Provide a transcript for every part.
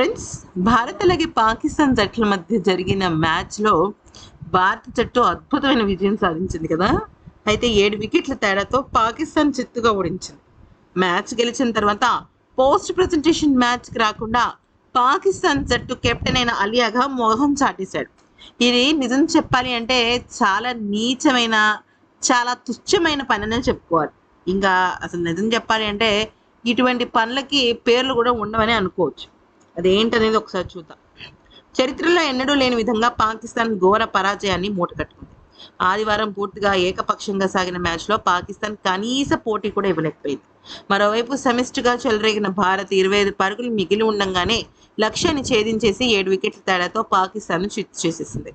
Friends Bharat అలాగే పాకిస్తాన్ జట్ల మధ్య జరిగిన మ్యాచ్లో భారత జట్టు అద్భుతమైన విజయం సాధించింది కదా? అయితే ఏడు వికెట్ల తేడాతో పాకిస్తాన్ చిత్తుగా ఓడించింది. మ్యాచ్ గెలిచిన తర్వాత పోస్ట్ ప్రజెంటేషన్ మ్యాచ్కి రాకుండా పాకిస్తాన్ జట్టు కెప్టెన్ అయిన అలియాగా మోహం చాటేశాడు. ఇది నిజం చెప్పాలి అంటే చాలా నీచమైన చాలా తుచ్చమైన పని అని చెప్పుకోవాలి. ఇంకా అసలు నిజం చెప్పాలి అంటే ఇటువంటి పనులకి పేర్లు కూడా ఉండవని అనుకోవచ్చు. అదేంటనేది ఒకసారి చూద్దాం. చరిత్రలో ఎన్నడూ లేని విధంగా పాకిస్తాన్ ఘోర పరాజయాన్ని మూటకట్టుకుంది ఆదివారం పూర్తిగా ఏకపక్షంగా సాగిన మ్యాచ్లో పాకిస్తాన్ కనీస పోటీ కూడా ఇవ్వలేకపోయింది. మరోవైపు సెమిస్ట్గా చెలరేగిన భారత్ ఇరవై ఐదు పరుగులు మిగిలి ఉండగానే లక్ష్యాన్ని ఛేదించేసి ఏడు వికెట్ల తేడాతో పాకిస్తాన్ చిత్తు చేసేసింది.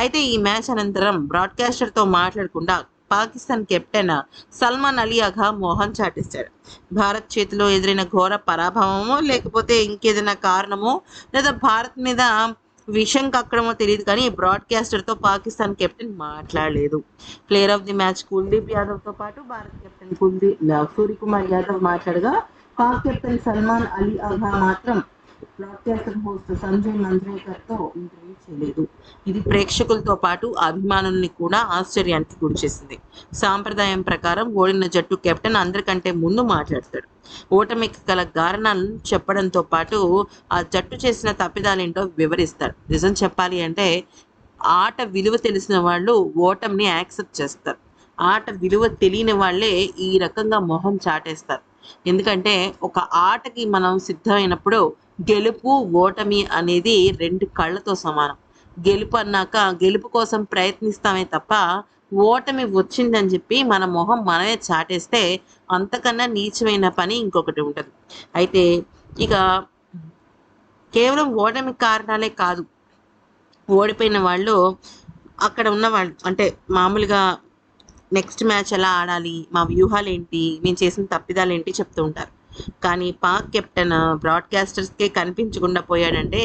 అయితే ఈ మ్యాచ్ అనంతరం బ్రాడ్కాస్టర్తో మాట్లాడకుండా పాకిస్తాన్ కెప్టెన్ సల్మాన్ అలీ అఘా మోహన్ చాటేశాడు భారత్ చేతిలో ఎదురైన ఘోర పరాభవమో లేకపోతే ఇంకేదైనా కారణమో లేదా భారత్ మీద విషం కక్కడమో తెలియదు కానీ బ్రాడ్కాస్టర్తో పాకిస్తాన్ కెప్టెన్ మాట్లాడలేదు. Player of the match Kuldeep యాదవ్తో పాటు భారత్ కెప్టెన్ కుల్దీప్ సూర్యకుమార్ యాదవ్ మాట్లాడగా పాక్ కెప్టెన్ సల్మాన్ అలీ అఘా మాత్రం బ్రాడ్కాస్టర్ హోస్ట్ సంజయ్ మంజ్రేకర్తో ఇంటర్వ్యూ చేయలేదు. ఇది ప్రేక్షకులతో పాటు అభిమానుల్ని కూడా ఆశ్చర్యానికి గురిచేసింది సాంప్రదాయం ప్రకారం ఓడిన జట్టు కెప్టెన్ అందరికంటే ముందు మాట్లాడతాడు. ఓటమికి గల కారణాలను చెప్పడంతో పాటు ఆ జట్టు చేసిన తప్పిదాలేంటో వివరిస్తాడు నిజం చెప్పాలి అంటే ఆట విలువ తెలిసిన వాళ్ళు ఓటమిని యాక్సెప్ట్ చేస్తారు. ఆట విలువ తెలియని వాళ్ళే ఈ రకంగా మొహం చాటేస్తారు. ఎందుకంటే ఒక ఆటకి మనం సిద్ధమైనప్పుడు గెలుపు ఓటమి అనేది రెండు కళ్ళతో సమానం. గెలుపు అన్నాక గెలుపు కోసం ప్రయత్నిస్తామే తప్ప ఓటమి వచ్చిందని చెప్పి మన మొహం మనమే చాటేస్తే అంతకన్నా నీచమైన పని ఇంకొకటి ఉంటుంది. అయితే ఇక కేవలం ఓటమి కారణాలే కాదు ఓడిపోయిన వాళ్ళు అక్కడ ఉన్న వాళ్ళు అంటే మామూలుగా నెక్స్ట్ మ్యాచ్ ఎలా ఆడాలి మా వ్యూహాలు ఏంటి మేము చేసిన తప్పిదాలు ఏంటి చెప్తూ ఉంటారు. కానీ పాక్ కెప్టెన్ బ్రాడ్కాస్టర్స్కే కనిపించకుండా పోయాడంటే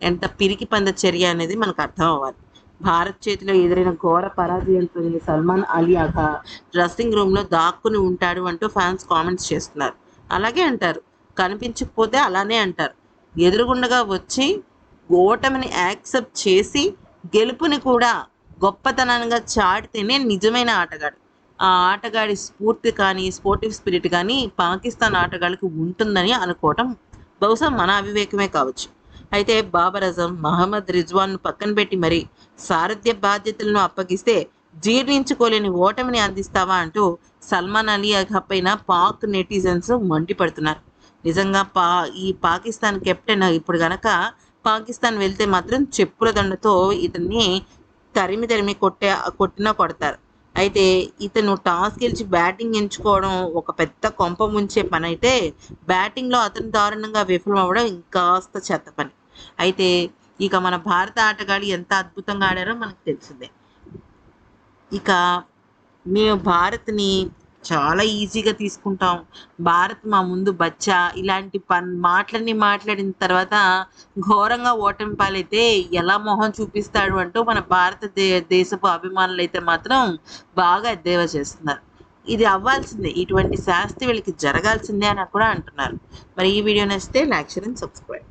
ఎంత పిరికి పంద చర్య అనేది మనకు అర్థం అవ్వాలి. భారత్ చేతిలో ఎదురైన ఘోర పరాజయంతో సల్మాన్ అలీ అక డ్రెస్సింగ్ రూమ్లో దాక్కుని ఉంటాడు అంటూ ఫ్యాన్స్ కామెంట్స్ చేస్తున్నారు. అలాగే అంటారు కనిపించకపోతే అలానే అంటారు. ఎదురుగుండగా వచ్చి ఓటమిని యాక్సెప్ట్ చేసి గెలుపుని కూడా గొప్పతనంగా చాటితేనే నిజమైన ఆటగాడు. ఆ ఆటగాడి స్ఫూర్తి కానీ స్పోర్టివ్ స్పిరిట్ కానీ పాకిస్తాన్ ఆటగాళ్ళకి ఉంటుందని అనుకోవటం బహుశా మన అవివేకమే కావచ్చు. అయితే బాబర్ అజం మహమ్మద్ రిజ్వాన్ను పక్కన పెట్టి మరి సారథ్య బాధ్యతలను అప్పగిస్తే జీర్ణించుకోలేని ఓటమిని అందిస్తావా అంటూ సల్మాన్ అలీ పైన పాక్ నెటిజన్స్ మండిపడుతున్నారు నిజంగా పా ఈ పాకిస్తాన్ కెప్టెన్ ఇప్పుడు గనక పాకిస్తాన్ వెళ్తే మాత్రం చెప్పుల దండతో ఇతన్ని తరిమి తరిమి కొట్టే కొట్టినా కొడతారు. అయితే ఇతను టాస్ గెలిచి బ్యాటింగ్ ఎంచుకోవడం ఒక పెద్ద కొంప ముంచే పని అయితే బ్యాటింగ్లో అతను దారుణంగా విఫలం అవ్వడం ఇంకాస్త చెత్త పని. అయితే ఇక మన భారత ఆటగాళ్ళు ఎంత అద్భుతంగా ఆడారో మనకు తెలిసిందే. ఇక మేము భారత్ని చాలా ఈజీగా తీసుకుంటాం. భారత్ మా ముందు బచ్చా ఇలాంటి పన్ మాటలన్నీ మాట్లాడిన తర్వాత ఘోరంగా ఓటమి పాలైతే ఎలా మొహం చూపిస్తాడు అంటూ మన భారతదే దేశపు అభిమానులు అయితే మాత్రం బాగా ఎద్దేవా చేస్తున్నారు. ఇది అవ్వాల్సిందే. ఇటువంటి శాస్తి వీళ్ళకి జరగాల్సిందే అని కూడా అంటున్నారు. మరి ఈ వీడియో నచ్చితే లైక్ షేర్ అండ్ సబ్స్క్రైబ్.